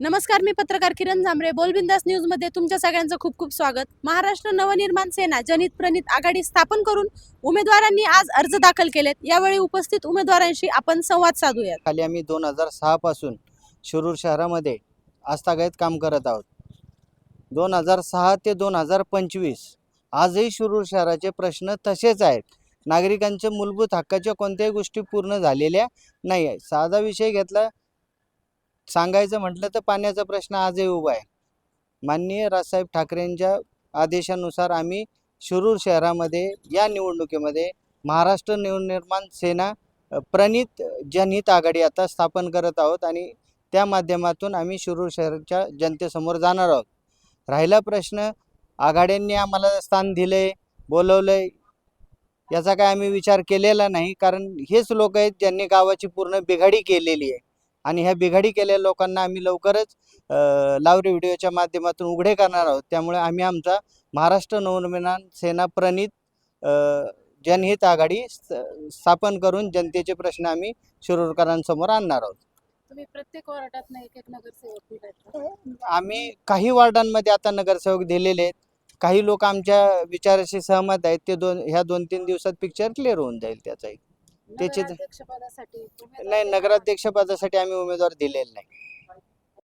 नमस्कार मी पत्रकार किरण झांबरे. बोलबिंदास न्यूजमध्ये तुमच्या सगळ्यांचं खूप खूप स्वागत. महाराष्ट्र नवनिर्माण सेना जनित प्रणित आघाडी स्थापन करून उमेदवारांनी आज अर्ज दाखल केलेत. यावेळी उपस्थित उमेदवारांशी आपण संवाद साधूयात. खाली आम्ही दोन हजार सहापासून शिरूर शहरामध्ये आस्थागायत काम करत आहोत. दोन हजार सहा ते दोन हजार पंचवीस आजही शिरूर शहराचे प्रश्न तसेच आहेत. नागरिकांच्या मूलभूत हक्काच्या कोणत्याही गोष्टी पूर्ण झालेल्या नाही आहे साधा विषय घेतला सांगायचं म्हटलं तर पाण्याचा प्रश्न आजही उभा आहे. माननीय राजसाहेब ठाकरेंच्या आदेशानुसार आम्ही शिरूर शहरामध्ये या निवडणुकीमध्ये महाराष्ट्र नवनिर्माण सेना प्रणित जनहित आघाडी आता स्थापन करत आहोत आणि त्या माध्यमातून आम्ही शिरूर शहराच्या जनतेसमोर जाणार आहोत. राहिला प्रश्न आघाड्यांनी आम्हाला स्थान दिले बोलवलंय याचा काय आम्ही विचार केलेला नाही. कारण हेच लोक आहेत ज्यांनी गावाची पूर्ण बिघाडी केलेली आहे. आणि ह्या बिघाडी केलेल्या लोकांना आम्ही लवकरच लावरे व्हिडिओच्या माध्यमातून उघडे करणार आहोत. त्यामुळे आम्ही आमचा महाराष्ट्र नवनिर्माण सेना प्रणित जनहित आघाडी स्थापन करून जनतेचे प्रश्न आम्ही शिरूरकरांसमोर आणणार आहोत. तुम्ही प्रत्येक वार्डात एक एक नगरसेवक आम्ही काही वार्डांमध्ये आता नगरसेवक दिलेले आहेत. काही लोक आमच्या विचाराशी सहमत आहेत. ते दोन ह्या दोन तीन दिवसात पिक्चर क्लिअर होऊन जाईल त्याचाही. त्याचे- नाही. नगराध्यक्ष पदासाठी आम्ही उमेदवार दिलेले नाही